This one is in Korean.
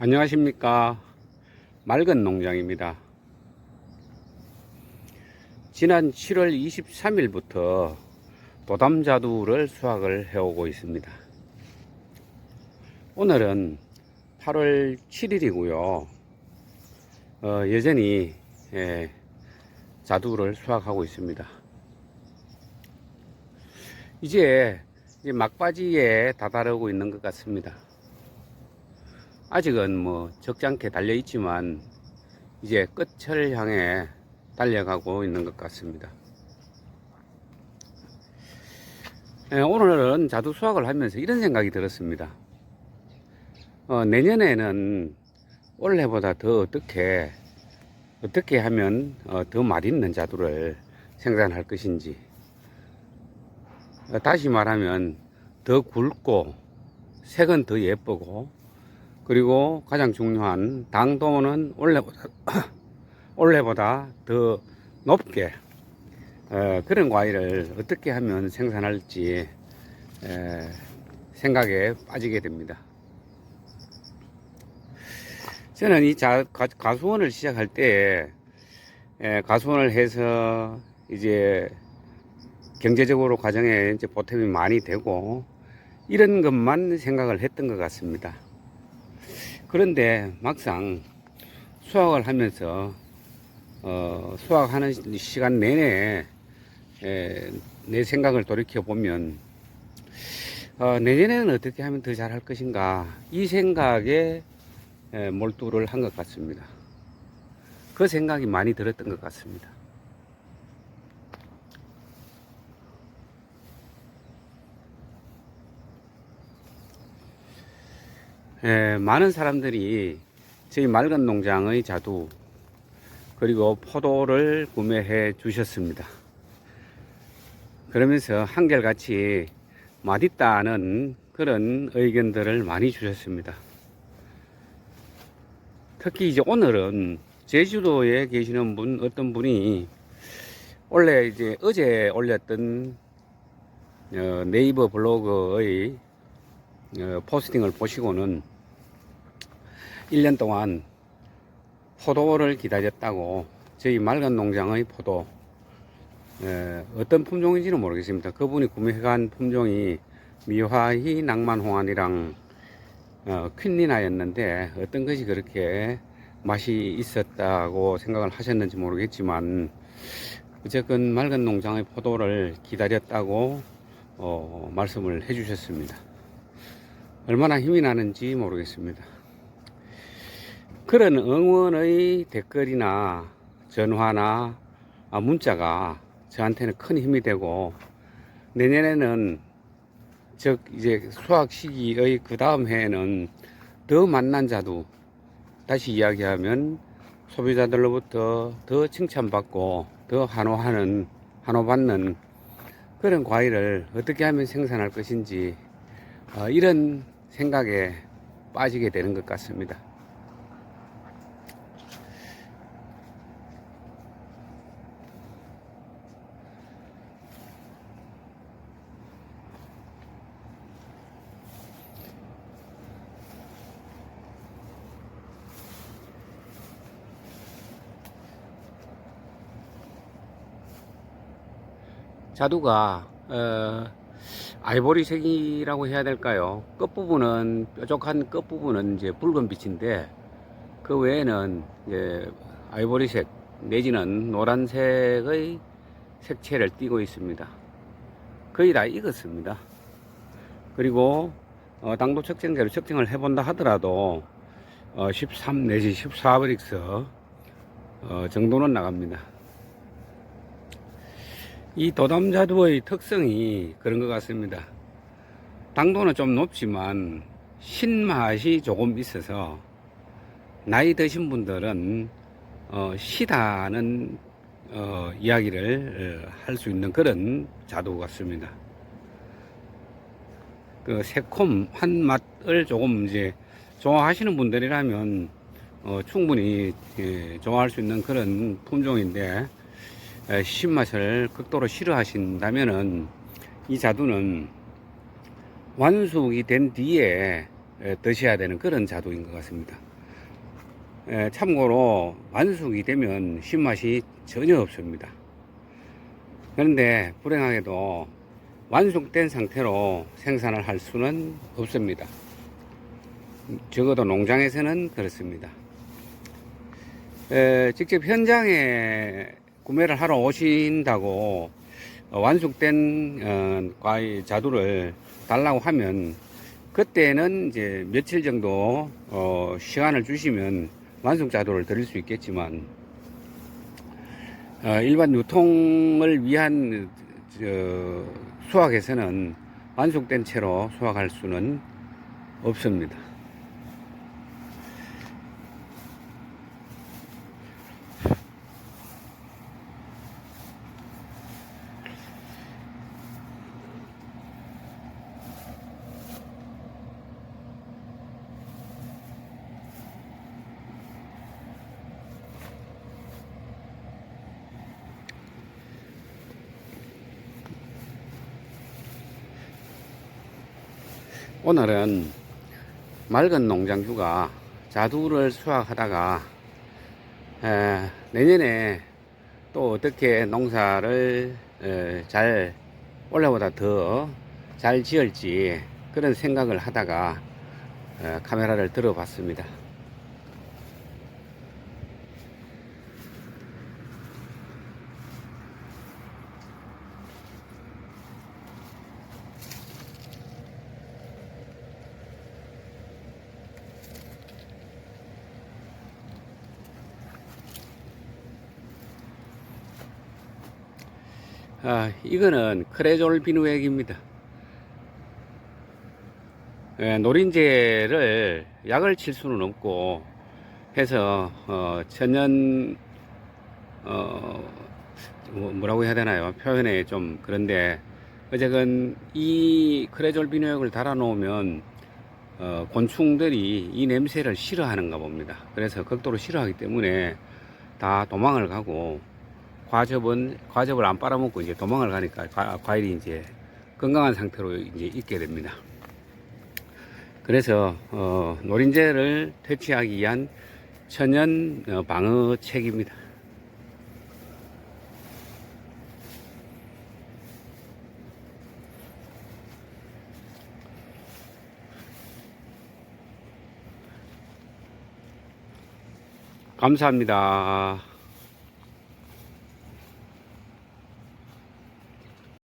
안녕하십니까. 맑은 농장입니다. 지난 7월 23일부터 도담자두를 수확을 해오고 있습니다. 오늘은 8월 7일이고요. 어, 여전히 예, 자두를 수확하고 있습니다. 이제 막바지에 다다르고 있는 것 같습니다 아직은 뭐 적잖게 달려 있지만 이제 끝을 향해 달려가고 있는 것 같습니다. 예, 오늘은 자두 수확을 하면서 이런 생각이 들었습니다. 어, 내년에는 올해보다 더 어떻게 어떻게 하면 어, 더 맛있는 자두를 생산할 것인지 어, 다시 말하면 더 굵고 색은 더 예쁘고 그리고 가장 중요한 당도는 원래보다, 원래보다 더 높게 어, 그런 과일을 어떻게 하면 생산할지 에, 생각에 빠지게 됩니다. 저는 이 자, 가, 가수원을 시작할 때 에, 가수원을 해서 이제 경제적으로 가정에 이제 보탬이 많이 되고 이런 것만 생각을 했던 것 같습니다. 그런데 막상 수확을 하면서 어, 수확하는 시간 내내 에, 내 생각을 돌이켜 보면 어, 내년에는 어떻게 하면 더 잘할 것인가 이 생각에 에, 몰두를 한 것 같습니다. 그 생각이 많이 들었던 것 같습니다. 에, 많은 사람들이 저희 맑은 농장의 자두 그리고 포도를 구매해 주셨습니다. 그러면서 한결같이 맛있다는 그런 의견들을 많이 주셨습니다. 특히 이제 오늘은 제주도에 계시는 분 어떤 분이 원래 이제 어제 올렸던 어, 네이버 블로그의 어, 포스팅을 보시고는 1년 동안 포도를 기다렸다고 저희 맑은 농장의 포도 에, 어떤 품종인지는 모르겠습니다. 그분이 구매한 품종이 미화희 낭만홍안이랑 어, 퀸리나였는데 어떤 것이 그렇게 맛이 있었다고 생각을 하셨는지 모르겠지만 어쨌건 맑은 농장의 포도를 기다렸다고 어, 말씀을 해주셨습니다. 얼마나 힘이 나는지 모르겠습니다. 그런 응원의 댓글이나 전화나 아, 문자가 저한테는 큰 힘이 되고 내년에는 즉 이제 수학 시기의 그 다음 해에는 더 만난 자도 다시 이야기하면 소비자들로부터 더 칭찬받고 더 환호하는 환호받는 그런 과일을 어떻게 하면 생산할 것인지 어, 이런 생각에 빠지게 되는 것 같습니다. 자두가 어, 아이보리색이라고 해야 될까요? 끝부분은 뾰족한 끝부분은 이제 붉은 빛인데 그 외에는 이제 아이보리색 내지는 노란색의 색채를 띠고 있습니다. 거의 다 익었습니다. 그리고 어, 당도 측정제로 측정을 해본다 하더라도 어, 13 내지 14브릭스 어, 정도는 나갑니다. 이 도담자두의 특성이 그런 것 같습니다. 당도는 좀 높지만 신맛이 조금 있어서 나이 드신 분들은 어, 시다는 어, 이야기를 어, 할수 있는 그런 자두 같습니다. 그 새콤한 맛을 조금 이제 좋아하시는 분들이라면 어, 충분히 예, 좋아할 수 있는 그런 품종인데 에, 신맛을 극도로 싫어하신다면은 이 자두는 완숙이 된 뒤에 에, 드셔야 되는 그런 자두인 것 같습니다. 에, 참고로 완숙이 되면 신맛이 전혀 없습니다. 그런데 불행하게도 완숙된 상태로 생산을 할 수는 없습니다. 적어도 농장에서는 그렇습니다. 에, 직접 현장에 구매를 하러 오신다고 어, 완숙된 어, 과일 자두를 달라고 하면 그때는 이제 며칠 정도 어, 시간을 주시면 완숙 자두를 드릴 수 있겠지만 어, 일반 유통을 위한 저, 수확에서는 완숙된 채로 수확할 수는 없습니다. 오늘은 맑은 농장주가 자두를 수확하다가 에, 내년에 또 어떻게 농사를 에, 잘 올해보다 더 잘 지을지 그런 생각을 하다가 에, 카메라를 들어봤습니다. 아, 이거는 크레졸 비누액입니다. 예, 노린재를 약을 칠 수는 없고 해서 어, 천연 어, 뭐- 뭐라고 해야 되나요? 표현에 좀 그런데 어쨌건 이 크레졸 비누액을 달아 놓으면 어, 곤충들이 이 냄새를 싫어하는가 봅니다. 그래서 극도로 싫어하기 때문에 다 도망을 가고 과즙은 과즙을 안 빨아먹고 이제 도망을 가니까 과, 과일이 이제 건강한 상태로 이제 있게 됩니다. 그래서 어, 노린재를 퇴치하기 위한 천연 어, 방어책입니다. 감사합니다.